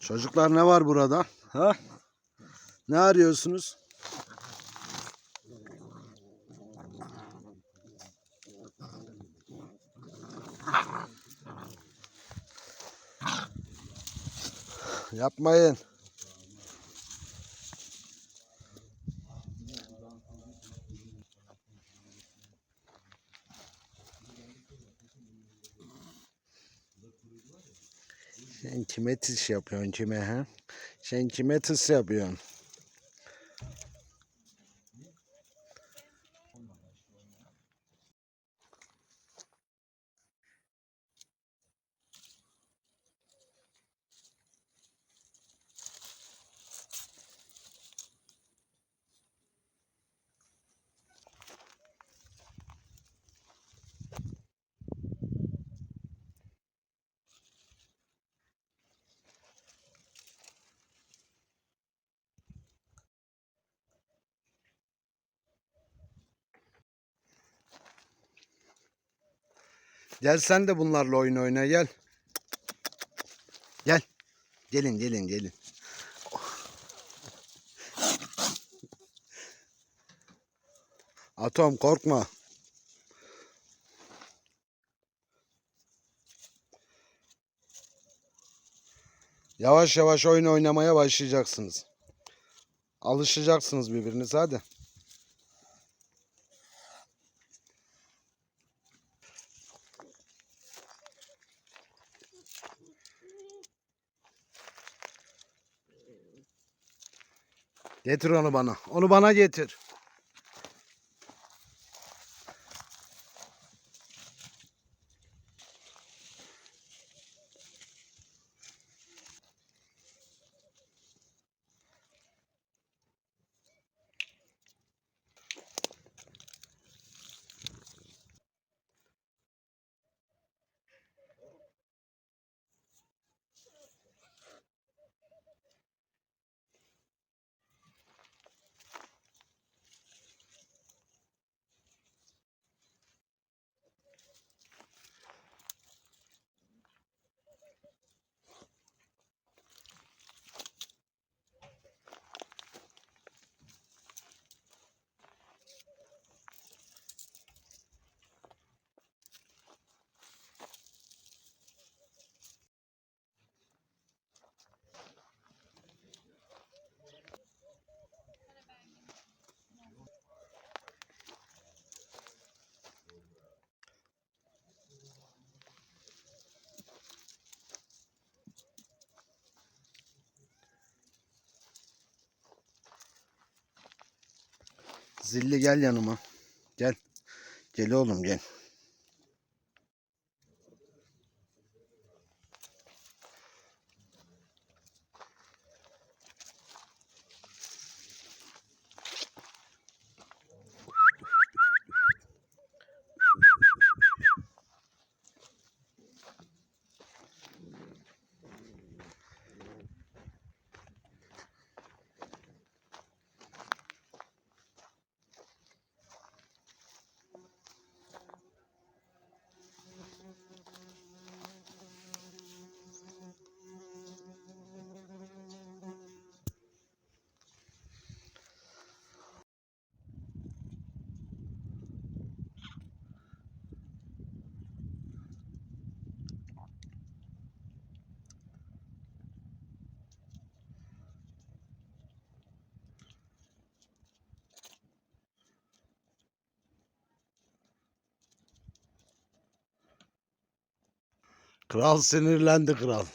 Çocuklar ne var burada? Ha? Ne arıyorsunuz? Yapmayın. Sen kime tıs yapıyorsun kime ha? Sen kime tıs yapıyorsun? Gel sen de bunlarla oyun oyna gel. Gel. Gelin gelin gelin. Atom korkma. Yavaş yavaş oyun oynamaya başlayacaksınız. Alışacaksınız birbirinize hadi. Getir onu bana. Onu bana getir. Zilli gel yanıma. Gel. Gel oğlum gel. Kral sinirlendi kral.